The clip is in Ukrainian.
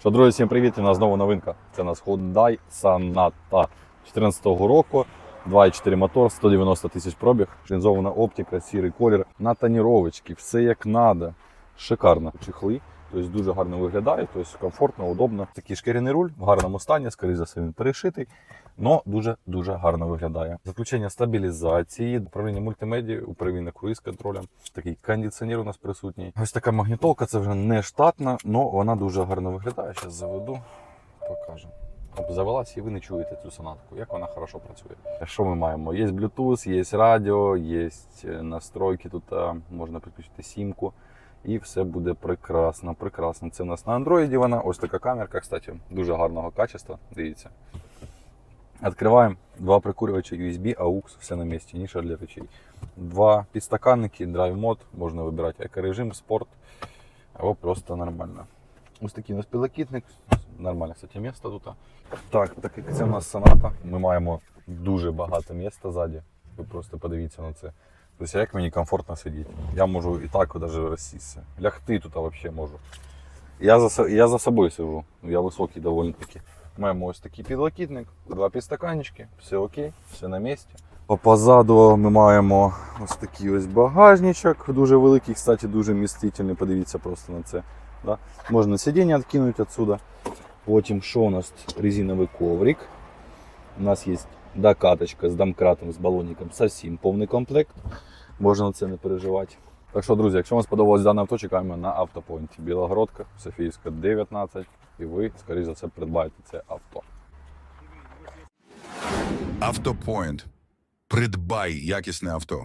Що, друзі, всім привіт! У нас знову новинка. Це у нас Hyundai Sonata 2014 року. 2,4 мотор, 190 тисяч пробіг, лінзована оптика, сірий колір, на тоніровочки, все як надо. Шикарно. Чехли, тобто дуже гарно виглядає, тобто комфортно, удобно. Такий шкіряний руль в гарному стані, скоріше за все він перешитий, але дуже-дуже гарно виглядає. Заключення стабілізації, управління мультимедією, управління круїз контролем. Такий кондиціонер у нас присутній. Ось така магнітолка, це вже не штатна, але вона дуже гарно виглядає. Зараз заведу, покажу. Завелась і ви не чуєте цю сонатку, як вона хорошо працює. Що ми маємо? Є Bluetooth, є радіо, є е, настройки. Тут е, можна підключити сімку. І все буде прекрасно, прекрасно. Це у нас на андроїді вона. Ось така камерка, кстати, дуже гарного качества. Дивіться. Відкриваємо два прикурювача USB, AUX, все на місці, ніша для речей. Два підстаканники, драйв мод, можна вибирати екорежим, спорт або просто нормально. Ось такий у нас пілокітник, нормальне, кстати, місце тут. Так, так як це у нас соната, ми маємо дуже багато місця ззаді. Ви просто подивіться на це. Тобто, як мені комфортно сидіти. Я можу і так навіть розсісти. Лягти тут взагалі можу. Я за, я за собою сижу, я високий доволі таки. Маємо ось такий підлокітник, два підстаканчики, все окей, все на місці. По- Позаду ми маємо ось такий ось багажничок, дуже великий, кстати, дуже містительний. Подивіться просто на це. Да? Можна сидіння відкинути відсюди. Потім що у нас? Резиновий коврик. У нас є докаточка з домкратом, з балонником, совсем повний комплект. Можна на це не переживати. Так що, друзі, якщо вам сподобалось дане авто, чекаємо на автопойнті. Білогородка, Софійська 19. І ви, скоріш за все, придбаєте це авто. Автопоінт. Придбай якісне авто.